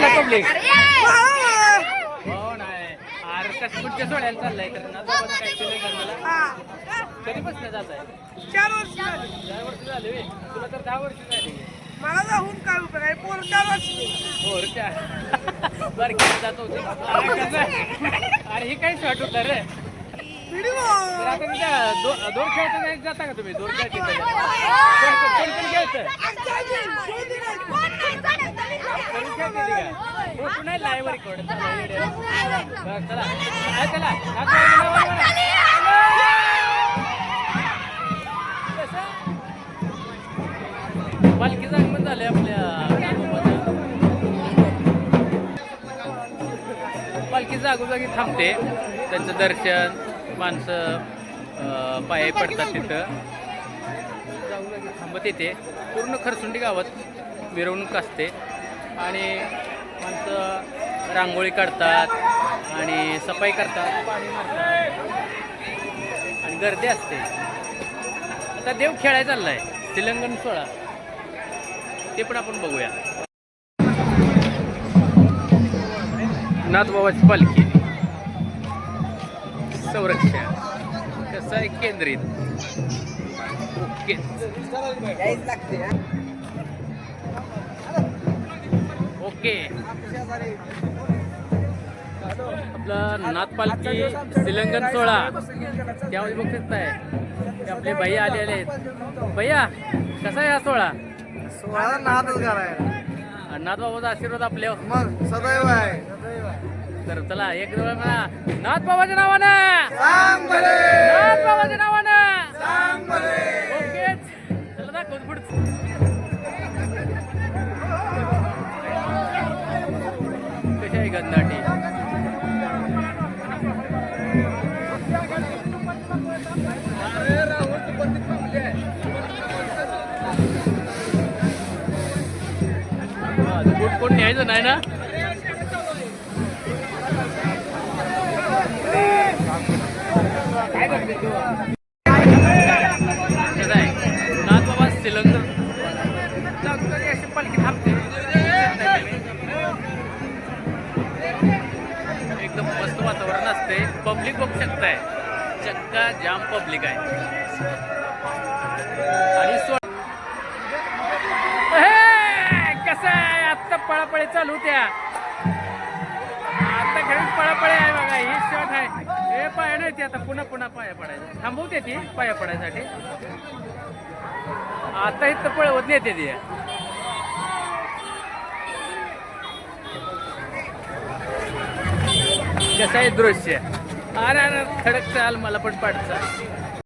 चालला पब्लिक हो नाही अरे कसं पुढच्या सोड्याला चाललाय तर ना बाबा काय केलं का मला कधीपासून जात आहे? चार वर्ष झाली. चार वर्ष झाले. तुला तर दहा वर्ष झाली मला जाऊन काय उपयोग आहे पोर चार वर्ष हो रे त्या बरं किती जात होते. अरे हे काही शॉट होता रे? व्हिडिओ तर आता तुमच्या दो- दोन खेळता नाही जाता का तुम्ही? दोन खेळ खेळता नाही लाईव्ह रेकॉर्ड चला चला पालखीचं आगमन आपल्या पालखी जागोजागी थांबते. त्यांचं दर्शन माणसं अं, पाय पडतात तिथं. जागोजागी थांबत येते. पूर्ण खरसुंडी गावात मिरवणूक असते. आणि माणसं रांगोळी काढतात आणि सफाई करतात. पाणी मारतात. आणि गर्दी असते. आता देव खेळायला चाललाय. तेलंगण सोळा ते पण आपण बघूया. नाथबाबाची पालखी. संरक्षण. कसं आहे केंद्रित? ओके. ओके. आपलं नाथ पालखी श्रीलंकन सोहळा. त्यामध्ये बघू शकताय. ते आपले भैया आलेले आहेत. भैया कसा आहे हा सोहळा? सोळा नादच करायला. नाथबाबाचा आशीर्वाद आपल्या मग सदैव आहे. तर चला एक दोन म्हणा. नाथ बाबाच्या नावानं आहे गंधाटी बुट कोण न्यायचं नाही ना? नाथ बाबा श्रीलंकर अशी पालखी थांबते. एकदम मस्त वातावरण असते. पब्लिक बघू शकताय. चक्का जाम पब्लिक आहे. आणि सो कसं आहे? आत्ता पळापळी चालू त्या आता घरी पळापळी आहे बघा ही शॉट आहे. हे पाया नाही ते आता पुन्हा पुन्हा पाया पडायचं. थांबवते ती पाया पडायसाठी. आता इथं पळवत नेते ती. कसं आहे दृश्य. अरे अरे खडक चाल मला पण पाठचा.